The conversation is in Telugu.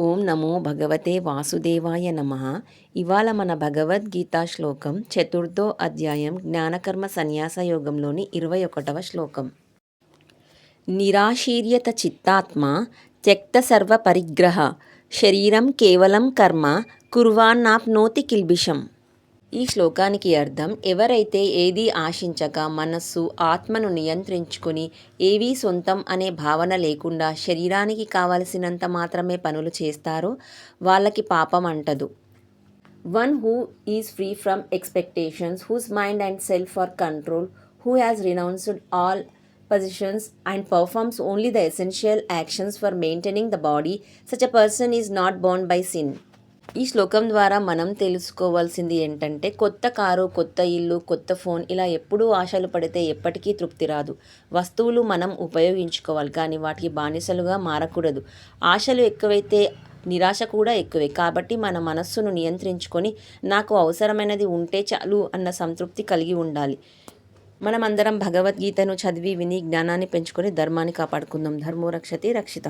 ఓం నమో భగవతే వాసుదేవాయ నమ. ఇవాళ మన భగవద్గీత శ్లోకం చతుర్థో అధ్యాయం జ్ఞానకర్మ సన్యాస యోగంలోని ఇరవై ఒకటవ శ్లోకం. నిరాశీర్యత చిత్తాత్మ త్యక్త సర్వ పరిగ్రహ శరీరం కేవలం కర్మ కుర్వాన్నాప్నోతి కిల్బిషం. ఈ శ్లోకానికి అర్థం ఎవరైతే ఏదీ ఆశించక మనస్సు ఆత్మను నియంత్రించుకుని ఏవీ సొంతం అనే భావన లేకుండా శరీరానికి కావలసినంత మాత్రమే పనులు చేస్తారో వాళ్ళకి పాపం అంటదు one who is free from expectations whose mind and self for control who has renounced all positions and performs only the essential actions for maintaining the body, such a person is not bound by sin. ఈ శ్లోకం ద్వారా మనం తెలుసుకోవాల్సింది ఏంటంటే కొత్త కారు కొత్త ఇల్లు కొత్త ఫోన్ ఇలా ఎప్పుడూ ఆశలు పడితే ఎప్పటికీ తృప్తి రాదు. వస్తువులు మనం ఉపయోగించుకోవాలి కానీ వాటికి బానిసలుగా మారకూడదు. ఆశలు ఎక్కువైతే నిరాశ కూడా ఎక్కువే. కాబట్టి మన మనస్సును నియంత్రించుకొని నాకు అవసరమైనది ఉంటే చాలు అన్న సంతృప్తి కలిగి ఉండాలి. మనమందరం భగవద్గీతను చదివి విని జ్ఞానాన్ని పెంచుకొని ధర్మాన్ని కాపాడుకుందాం. ధర్మో రక్షతి రక్షిత.